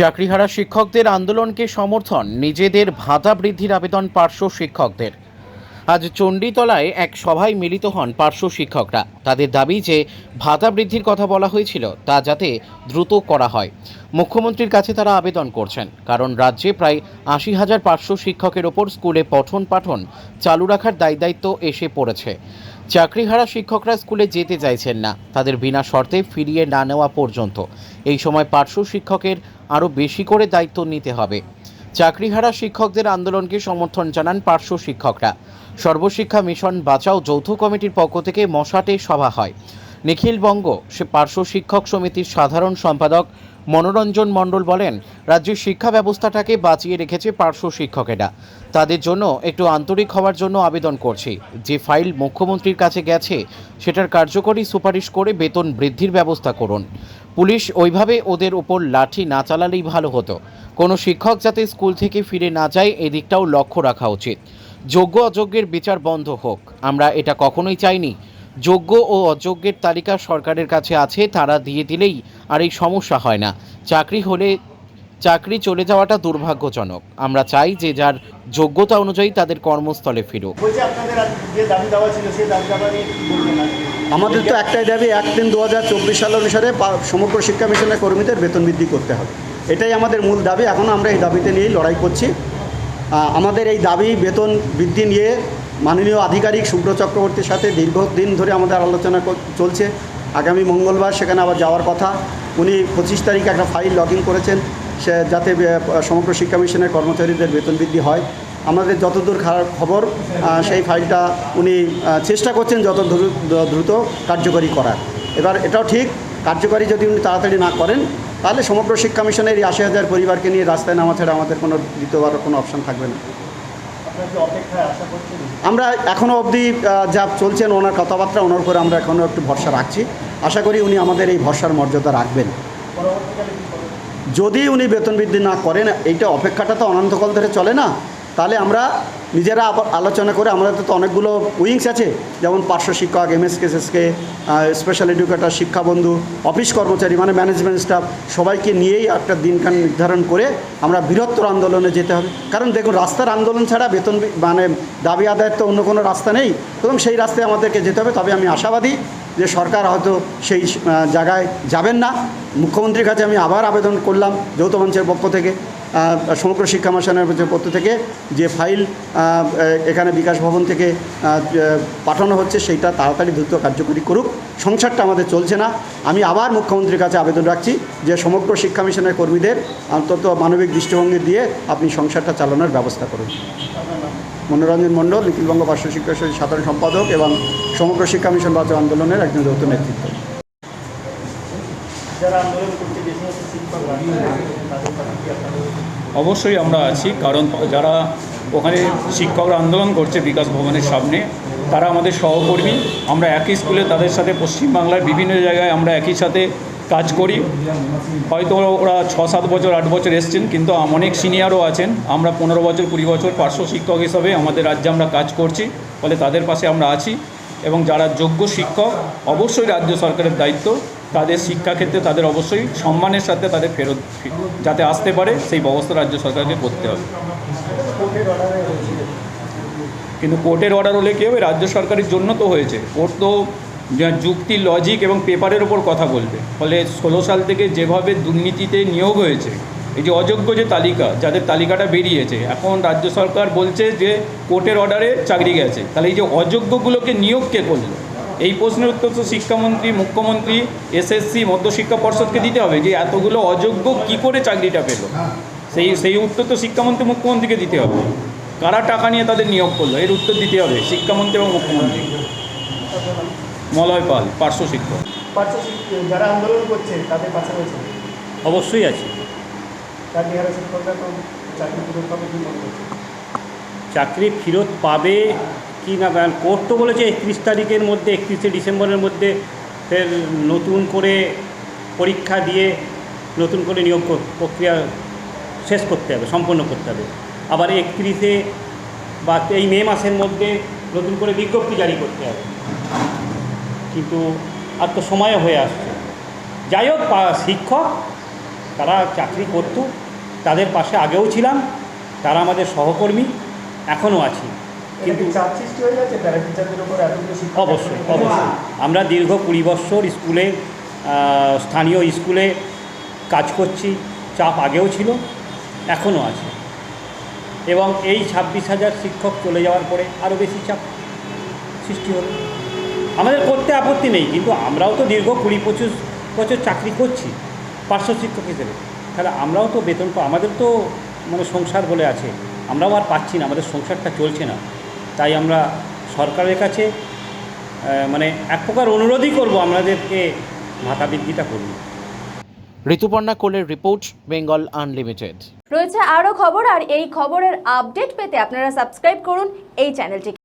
চাকরিহারা শিক্ষকদের আন্দোলনকে সমর্থন নিজেদের ভাতা বৃদ্ধির আবেদন পার্শ্ব শিক্ষকদের। আজ চণ্ডীতলায় এক সভায় মিলিত হন পার্শ্ব শিক্ষকরা। তাদের দাবি যে ভাতা বৃদ্ধির কথা বলা হয়েছিল, তা যাতে দ্রুত করা হয়। মুখ্যমন্ত্রীর কাছে তারা আবেদন করছেন, কারণ রাজ্যে প্রায় আশি হাজার পার্শ্ব শিক্ষকের ওপর স্কুলে পঠন পাঠন চালু রাখার দায় দায়িত্ব এসে পড়েছে। চাকরিহারা শিক্ষকরা স্কুলে যেতে চাইছেন না, তাদের বিনা শর্তে ফিরিয়ে না নেওয়া পর্যন্ত। এই সময় পার্শ্ব শিক্ষকের আরও বেশি করে দায়িত্ব নিতে হবে। চাকরিহারা শিক্ষকদের আন্দোলনকে সমর্থন জানান পার্শ্ব শিক্ষকরা। সর্বশিক্ষা মিশন বাঁচাও যৌথ কমিটির পক্ষ থেকে মশাটে সভা হয়। নিখিলবঙ্গ সে পার্শ্ব শিক্ষক সমিতির সাধারণ সম্পাদক মনোরঞ্জন মণ্ডল বলেন, রাজ্যের শিক্ষা ব্যবস্থাটাকে বাঁচিয়ে রেখেছে পার্শ্ব শিক্ষকেরা। তাদের জন্য একটু আন্তরিক হওয়ার জন্য আবেদন করছি। যে ফাইল মুখ্যমন্ত্রীর কাছে গেছে, সেটার কার্যকরী সুপারিশ করে বেতন বৃদ্ধির ব্যবস্থা করুন। পুলিশ ওইভাবে ওদের ওপর লাঠি না চালালেই ভালো হতো। কোনো শিক্ষক যাতে স্কুল থেকে ফিরে না যায় এদিকটাও লক্ষ্য রাখা উচিত। যোগ্য অযোগ্যের বিচার বন্ধ হোক। আমরা এটা কখনোই চাইনি। যোগ্য ও অযোগ্যের তালিকা সরকারের কাছে আছে তারা দিয়ে দিলেই আর এই সমস্যা হয় না। চাকরি হলে চাকরি চলে যাওয়াটা দুর্ভাগ্যজনক। আমরা চাই যে যার যোগ্যতা অনুযায়ী তাদের কর্মস্থলে ফিরুক। আমাদের তো একটাই দাবি এক তিন দু হাজার চব্বিশ সাল অনুসারে সমগ্র শিক্ষা মিশনের কর্মীদের বেতন বৃদ্ধি করতে হবে। এটাই আমাদের মূল দাবি। এখন আমরা এই দাবিতে নিয়েই লড়াই করছি। আমাদের এই দাবি, বেতন বৃদ্ধি নিয়ে মাননীয় আধিকারিক শুভ্র চক্রবর্তীর সাথে দীর্ঘদিন ধরে আমাদের আলোচনা চলছে। আগামী মঙ্গলবার সেখানে আবার যাওয়ার কথা। উনি পঁচিশ তারিখে একটা ফাইল লগ করেছেন, সে যাতে সমগ্র শিক্ষা মিশনের কর্মচারীদের বেতন বৃদ্ধি হয়। আমাদের যতদূর খারাপ খবর সেই ফাইলটা উনি চেষ্টা করছেন যত দ্রু- দ্রুত কার্যকরী করার। এবার এটাও ঠিক, কার্যকরী যদি উনি তাড়াতাড়ি না করেন তাহলে সমগ্র শিক্ষা মিশনের এই আশি হাজার পরিবারকে নিয়ে রাস্তায় নামা ছাড়া আমাদের কোনো দ্বিতীয়বার কোনো অপশান থাকবে না। আমরা এখনও অবধি যা চলছেন, ওনার কথাবার্তা, ওনার উপরে আমরা এখনও একটু ভরসা রাখছি। আশা করি উনি আমাদের এই ভরসার মর্যাদা রাখবেন। যদি উনি বেতন বৃদ্ধি না করেন, এইটা অপেক্ষাটা তো অনন্তকাল ধরে চলে না। তাহলে আমরা নিজেরা আলোচনা করে আমাদের তো অনেকগুলো উইংস আছে, যেমন পার্শ্ব শিক্ষক এম এমএসকেএসকে স্পেশাল এডুকেটর শিক্ষাবন্ধু অফিস কর্মচারী মানে ম্যানেজমেন্ট স্টাফ সবাইকে নিয়েই একটা দিনখান নির্ধারণ করে আমরা বৃহত্তর আন্দোলনে যেতে হবে। কারণ দেখুন, রাস্তার আন্দোলন ছাড়া বেতন মানে দাবি আদায়ের তো অন্য কোনো রাস্তা নেই। এবং সেই রাস্তায় আমাদেরকে যেতে হবে, তবে আমি আশাবাদী যে সরকার হয়তো সেই জায়গায় যাবেন না। মুখ্যমন্ত্রীর কাছে আমি আবার আবেদন করলাম যৌথ মঞ্চের পক্ষ থেকে। সমগ্র শিক্ষা মিশনের পক্ষ থেকে যে ফাইল এখানে বিকাশ ভবন থেকে পাঠানো হচ্ছে, সেইটা তাড়াতাড়ি দ্রুত কার্যকরী করুক। সংসারটা আমাদের চলছে না। আমি আবার মুখ্যমন্ত্রীর কাছে আবেদন রাখছি যে সমগ্র শিক্ষা মিশনের কর্মীদের অন্তত মানবিক দৃষ্টিভঙ্গি দিয়ে আপনি সংসারটা চালানোর ব্যবস্থা করুন। মনোরঞ্জন মণ্ডল, নিখিলবঙ্গ পার্শ্ব শিক্ষা সাধারণ সম্পাদক এবং সমগ্র শিক্ষা মিশন বাঁচাও আন্দোলনের একজন যৌথ নেতৃত্ব। যারা আন্দোলন করছে যে অবশ্যই আমরা আছি, কারণ যারা ওখানে শিক্ষকরা আন্দোলন করছে বিকাশ ভবনের সামনে, তারা আমাদের সহকর্মী। আমরা একই স্কুলে তাদের সাথে পশ্চিমবাংলার বিভিন্ন জায়গায় আমরা একই সাথে কাজ করি। হয়তো ওরা ছ, সাত বছর, আট বছর এসছেন, কিন্তু অনেক সিনিয়রও আছেন। আমরা পনেরো বছর, কুড়ি বছর পার্শ্ব শিক্ষক হিসাবে আমাদের রাজ্যে আমরা কাজ করছি, ফলে তাদের পাশে আমরা আছি। এবং যারা যোগ্য শিক্ষক, অবশ্যই রাজ্য সরকারের দায়িত্ব। তাদের শিক্ষাক্ষেত্রে তাদের অবশ্যই সম্মানের সাথে তাদের ফেরত যাতে আসতে পারে, সেই ব্যবস্থা রাজ্য সরকারকে করতে হবে। কিন্তু কোর্টের অর্ডার হলে কী হবে? রাজ্য সরকারের জন্য তো হয়েছে। কোর্ট তো যুক্তি লজিক এবং পেপারের ওপর কথা বলবে। ফলে ষোলো সাল থেকে যেভাবে দুর্নীতিতে নিয়োগ হয়েছে, এই যে অযোগ্য যে তালিকা, যাদের তালিকাটা বেরিয়েছে, এখন রাজ্য সরকার বলছে যে কোর্টের অর্ডারে চাকরি গেছে। তাহলে এই যে অযোগ্যগুলোকে নিয়োগ কে করল? এই প্রশ্নের উত্তর তো শিক্ষামন্ত্রী মুখ্যমন্ত্রী এসএসসি মধ্যশিক্ষা পর্ষদকে দিতে হবে যে এতগুলো অযোগ্য কি করে চাকরিটা পেল? সেই সেই উত্তর তো শিক্ষামন্ত্রী মুখ্যমন্ত্রীকে দিতে হবে। কারা টাকা নিয়ে তাদের নিয়োগ করল? এর উত্তর দিতে হবে শিক্ষামন্ত্রী এবং মুখ্যমন্ত্রী। মলয় পাল পার্শ্ব শিক্ষক। যারা আন্দোলন করছে তাদের পাশে রয়েছে অবশ্যই আছে। চাকরি ফেরত পাবে কি না কোর্ট তো বলেছে একত্রিশ তারিখের মধ্যে, একত্রিশে ডিসেম্বরের মধ্যে ফের নতুন করে পরীক্ষা দিয়ে নতুন করে নিয়োগ কর- প্রক্রিয়া শেষ করতে হবে, সম্পন্ন করতে হবে। আবার একত্রিশে বা এই মে মাসের মধ্যে নতুন করে বিজ্ঞপ্তি জারি করতে হবে। কিন্তু আর তো সময়ও হয়ে আসছে। যাই হোক শিক্ষক তারা চাকরি করত, তাদের পাশে আগেও ছিলাম, তারা আমাদের সহকর্মী, এখনও আছি। কিন্তু চাপ সৃষ্টি হয়ে যাচ্ছে প্যারা টিচারদের উপর এতগুলো শিক্ষক অবশ্যই অবশ্যই। আমরা দীর্ঘ কুড়ি বছর স্কুলে স্থানীয় স্কুলে কাজ করছি চাপ আগেও ছিল এখনও আছে। এবং এই ছাব্বিশ হাজার শিক্ষক চলে যাওয়ার পরে আরও বেশি চাপ সৃষ্টি হলো। আমাদের করতে আপত্তি নেই কিন্তু আমরাও তো দীর্ঘ কুড়ি পঁচিশ বছর চাকরি করছি পার্শ্ব শিক্ষক হিসেবে। তাহলে আমরাও তো বেতন আমাদের তো মানে সংসার বলে আছে আমরাও আর পাচ্ছি না আমাদের সংসারটা চলছে না। তাই আমরা সরকারের কাছে মানে এক প্রকার অনুরোধই করব আমাদেরকে ভাতা বৃদ্ধিটা করুন। ঋতুপর্ণা কোলের রিপোর্ট বেঙ্গল আনলিমিটেড। রয়েছে আরও খবর আর এই খবরের আপডেট পেতে আপনারা সাবস্ক্রাইব করুন এই চ্যানেলটিকে।